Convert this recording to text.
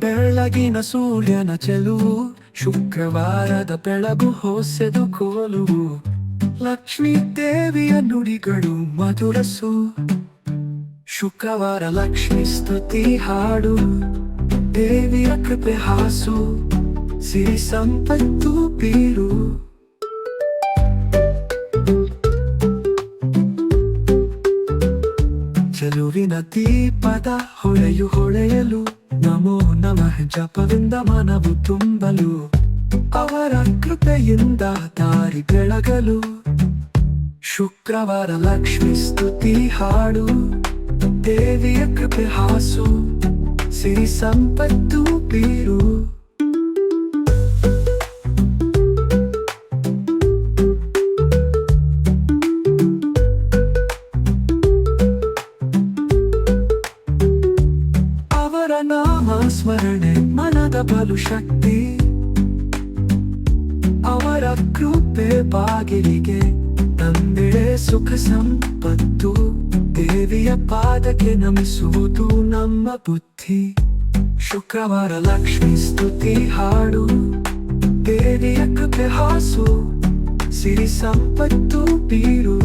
ಬೆಳಗಿನ ಸೂರ್ಯನ ಚೆಲುವು, ಶುಕ್ರವಾರದ ಬೆಳಗು ಹೊಸೆದು ಕೋಲುವು, ಲಕ್ಷ್ಮೀ ದೇವಿಯ ನುಡಿಗಳು ಮಧುರಸು, ಶುಕ್ರವಾರ ಲಕ್ಷ್ಮಿ ಸ್ತುತಿ ಹಾಡು, ದೇವಿಯ ಕೃಪೆ ಹಾಸು, ಸಿರಿ ಸಂಪತ್ತು ಬೀರು. ಚೆಲುವಿನ ದೀಪದ ಹೊಳೆಯು ಹೊಳೆಯಲು ನಮೋ ನಮಃ. ಜಪದಿಂದ ಮನವು ತುಂಬಲು, ಅವರ ಕೃಪೆಯಿಂದ ದಾರಿ ಬೆಳಗಲು. ಶುಕ್ರವಾರ ಲಕ್ಷ್ಮಿ ಸ್ತುತಿ ಹಾಡು, ದೇವಿಯ ಕೃಪೆ ಹಾಸು, ಸಿರಿ ಸಂಪತ್ತು ಬೀರು. ಸ್ಮರಣೆ, ಮನದ ಬಲು ಶಕ್ತಿ. ಅವರ ಕೃಪೆ ಬಾಗಿಲಿಗೆ ತಂದೆ ಸುಖ ಸಂಪತ್ತು. ದೇವಿಯ ಪಾದಕ್ಕೆ ನಮಿಸುವುದು ನಮ್ಮ ಬುದ್ಧಿ. ಶುಕ್ರವಾರ ಲಕ್ಷ್ಮಿ ಸ್ತುತಿ ಹಾಡು. ದೇವಿಯ ಕೃಪೆ ಹಾಸು, ಸಿರಿ ಸಂಪತ್ತು ಬೀರು.